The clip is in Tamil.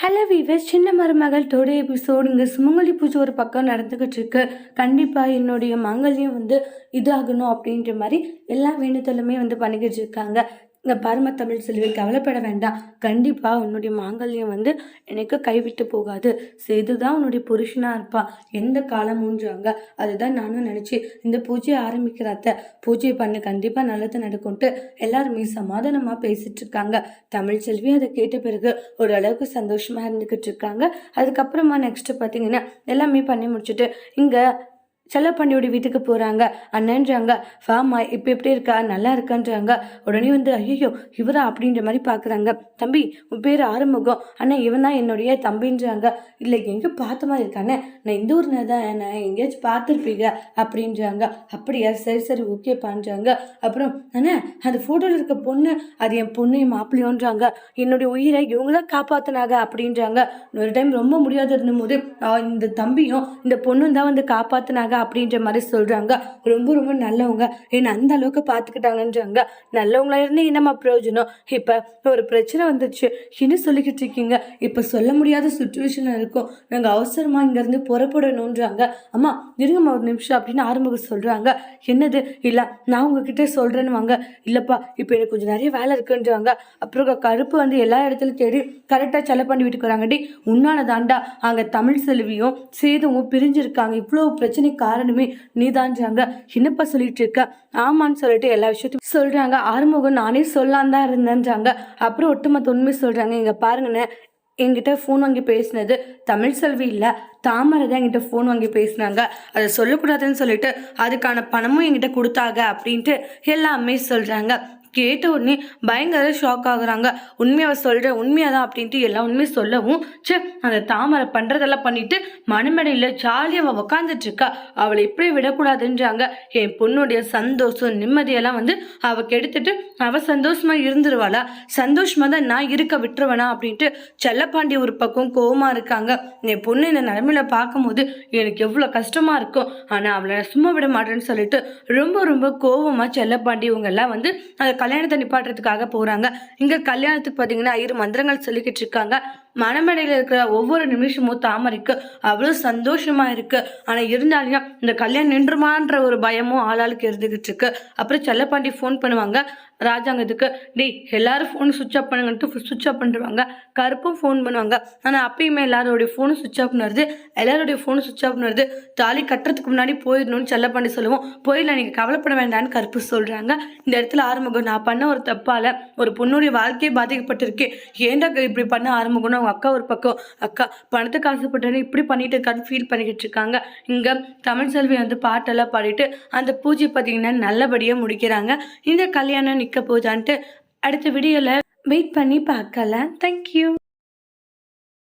ஹலோ வீவர் சின்ன மருமகள் தோட எபிசோடு இங்கே சுமங்கலி பூஜை ஒரு பக்கம் நடந்துக்கிட்டு இருக்கு. கண்டிப்பாக என்னுடைய மங்களையும் வந்து இதாகணும் அப்படின்ற மாதிரி எல்லா வேண்டுதலுமே வந்து பண்ணிக்கிட்டு இருக்காங்க. இந்த பரம தமிழ் செல்வி கவலைப்பட வேண்டாம். கண்டிப்பாக உன்னுடைய மாங்கல்யம் வந்து எனக்கு கைவிட்டு போகாது. செய்து உன்னுடைய புருஷனாக இருப்பான் எந்த காலம் மூன்றாங்க? அதுதான் நானும் நினச்சி இந்த பூஜையை ஆரம்பிக்கிறாத்த பூஜை பண்ண கண்டிப்பாக நல்லது நடக்கும்ட்டு எல்லாருமே சமாதானமாக பேசிகிட்டு இருக்காங்க. தமிழ் செல்வி அதை கேட்ட பிறகு ஓரளவுக்கு சந்தோஷமாக இருந்துக்கிட்டு இருக்காங்க. அதுக்கப்புறமா நெக்ஸ்ட்டு பார்த்தீங்கன்னா எல்லாமே பண்ணி முடிச்சுட்டு இங்கே செல்லப்பாண்டியோட வீட்டுக்கு போகிறாங்க அண்ணன்றாங்க. ஃபாமா இப்போ எப்படி இருக்கா? நல்லா இருக்கான்றாங்க. உடனே வந்து ஐயோ இவரா? அப்படின்ற மாதிரி பார்க்குறாங்க தம்பி உன் பேர் ஆறுமுகம். அண்ணா இவன் தான் என்னுடைய தம்பின்றாங்க. இல்லை எங்கே பார்த்த மாதிரி இருக்கானே நான் இந்த ஊர்னா தான் நான் எங்கேயாச்சும் பார்த்துருப்பீங்க? அப்படின்றாங்க. அப்படியா? சரி சரி ஓகே பண்ணுறாங்க அப்புறம் அண்ணே அந்த ஃபோட்டோவில் இருக்க பொண்ணு அது என் பொண்ணு என் மாப்பிள்ளையோன்றாங்க. என்னுடைய உயிரை இவங்க தான் காப்பாற்றினாங்க அப்படின்றாங்க. ஒரு டைம் ரொம்ப முடியாத இருந்தபோது இந்த தம்பியும் இந்த பொண்ணும் தான் வந்து காப்பாற்றினாங்க அப்படின்ற மாதிரி சொல்கிறாங்க ரொம்ப ரொம்ப நல்லவங்க. என்னை அந்த அளவுக்கு பார்த்துக்கிட்டாங்கன்றாங்க நல்லவங்களா இருந்து என்னம்மா பிரயோஜனம்? இப்போ ஒரு பிரச்சனை வந்துச்சு. என்ன சொல்லிக்கிட்டு இருக்கீங்க? இப்போ சொல்ல முடியாத சுச்சுவேஷன் இருக்கும். நாங்கள் அவசரமாக இங்கேருந்து புறப்படணுன்றாங்க அம்மா இருங்கம்மா ஒரு நிமிஷம் அப்படின்னு ஆரம்பம் சொல்கிறாங்க என்னது? இல்லை நான் உங்ககிட்ட சொல்கிறேன்னு வாங்க. இல்லைப்பா இப்போ எனக்கு கொஞ்சம் நிறைய வேலை இருக்குன்றாங்க. அப்புறம் கருப்பு வந்து எல்லா இடத்துலையும் தேடி கரெக்டாக செலவு பண்ணி வீட்டுக்கு வராங்கடி. உன்னால தாண்டா அங்கே தமிழ் செல்வியும் சேதுவும் பிரிஞ்சிருக்காங்க. இவ்வளோ பிரச்சனை காரணமே நீதான்றாங்க என்னப்பா சொல்லிட்டு இருக்க. ஆமான்னு சொல்லிட்டு எல்லா விஷயத்தையும் சொல்றாங்க. ஆறுமுகம் நானே சொல்லான் தான் இருந்தேன்றாங்க அப்புறம் ஒட்டுமொத்த உண்மை சொல்றாங்க. இங்க பாருங்கண்ணே என்கிட்ட ஃபோன் வாங்கி பேசினது தமிழ் செல்வி இல்லை. தாமரை தான் என்கிட்ட ஃபோன் வாங்கி பேசினாங்க. அதை சொல்லக்கூடாதுன்னு சொல்லிட்டு அதுக்கான பணமும் என்கிட்ட கொடுத்தாங்க அப்படின்ட்டு எல்லாமே சொல்கிறாங்க கேட்ட உடனே பயங்கர ஷாக் ஆகுறாங்க. உண்மையாக சொல்கிற உண்மையாக தான் அப்படின்ட்டு எல்லாம் உண்மையை சொல்லவும் சே அந்த தாமரை பண்ணுறதெல்லாம் பண்ணிட்டு மனமேடையில் ஜாலியாக அவள் உக்காந்துட்டு இருக்கா அவளை எப்படி விடக்கூடாதுன்றாங்க. என் பொண்ணுடைய சந்தோஷம் நிம்மதியெல்லாம் வந்து அவள் கெடுத்துட்டு அவள் சந்தோஷமா இருந்துருவாளா? சந்தோஷமா தான் நான் இருக்க விட்டுருவேனா அப்படின்ட்டு செல்லப்பாண்டி ஒரு பக்கம் கோவமா இருக்காங்க. என் பொண்ணு இந்த நிலமையில பார்க்கும்போது எனக்கு எவ்வளோ கஷ்டமா இருக்கும். ஆனால் அவளை சும்மா விட மாட்டேன்னு சொல்லிட்டு ரொம்ப ரொம்ப கோவமா செல்லப்பாண்டி இவங்க எல்லாம் வந்து அதை கல்யாணத்தை நிப்பாட்டுறதுக்காக போகிறாங்க இங்கே கல்யாணத்துக்கு பார்த்தீங்கன்னா இரு மந்திரங்கள் சொல்லிக்கிட்டு இருக்காங்க. மனமடையில் இருக்கிற ஒவ்வொரு நிமிஷமும் தாமரைக்கு அவ்வளோ சந்தோஷமா இருக்கு. ஆனால் இருந்தாலும் இந்த கல்யாணம் நின்றுமான்ற ஒரு பயமும் ஆளாளுக்கு இருந்துகிட்டு இருக்கு. அப்புறம் செல்லப்பாண்டி ஃபோன் பண்ணுவாங்க. ராஜாங்கத்துக்கு டேய் எல்லாரும் ஃபோன் சுவிச் ஆஃப் பண்ணுங்கன்ட்டு சுவிச் ஆஃப் பண்ணுவாங்க கருப்பும் ஃபோன் பண்ணுவாங்க. ஆனால் அப்பயுமே எல்லாரோடைய ஃபோனும் சுவிச் ஆஃப் பண்ணுறது எல்லாருடைய ஃபோனும் சுவிச் ஆஃப் பண்ணுறது தாலி கட்டுறதுக்கு முன்னாடி போயிடணும்னு செல்லப்பாண்டி சொல்லுவோம். போயிடல நீங்கள் கவலைப்பட வேண்டாம்னு கருப்பு சொல்கிறாங்க இந்த இடத்துல ஆறுமுகம் நான் பண்ண ஒரு தப்பால் ஒரு பொண்ணுடைய வாழ்க்கையே பாதிக்கப்பட்டிருக்கேன் ஏன்டா இப்படி பண்ண ஆறுமுகம்னு அவங்க அக்கா ஒரு பக்கம் அக்கா பணத்துக்கு ஆசைப்பட்டேன்னு இப்படி பண்ணிட்டு இருக்கான்னு ஃபீல் பண்ணிக்கிட்டு இருக்காங்க. இங்கே தமிழ் செல்வி வந்து பாட்டெல்லாம் பாடிட்டு அந்த பூஜை பார்த்தீங்கன்னா நல்லபடியாக முடிக்கிறாங்க. இந்த கல்யாணம் நிற்க போதான்ட்டு அடுத்த வீடியோவில் வெயிட் பண்ணி பார்க்கலாம். தேங்க்யூ